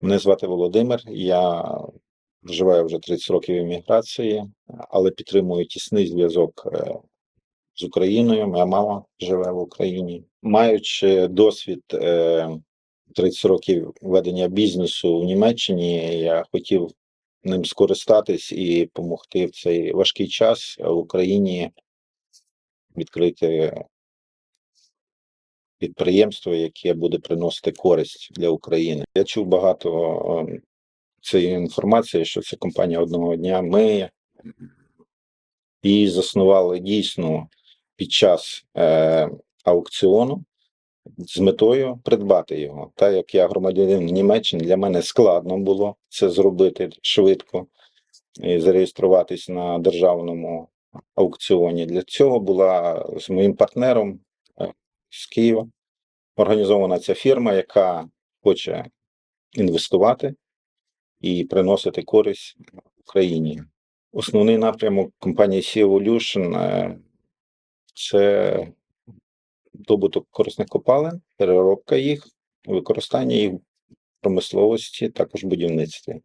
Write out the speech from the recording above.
Мене звати Володимир. Я вживаю вже 30 років еміграції, але підтримую тісний зв'язок е, з Україною. Моя мама живе в Україні. Маючи досвід е, 30 років ведення бізнесу в Німеччині, я хотів ним скористатись і допомогти в цей важкий час в Україні відкрити підприємство, яке буде приносити користь для України. Я чув багато е, цієї інформації, що це компанія одного дня. Ми її заснували дійсно під час е, аукціону з метою придбати його. Так як я громадянин Німеччини, для мене складно було це зробити швидко і зареєструватись на державному аукціоні. Для цього була з моїм партнером е, з Києва організована ця фірма, яка хоче інвестувати і приносити користь Україні. Основний напрямок компанії Sea Evolution е, це добуток корисних копалин, переробка їх, використання їх в промисловості, також будівництві.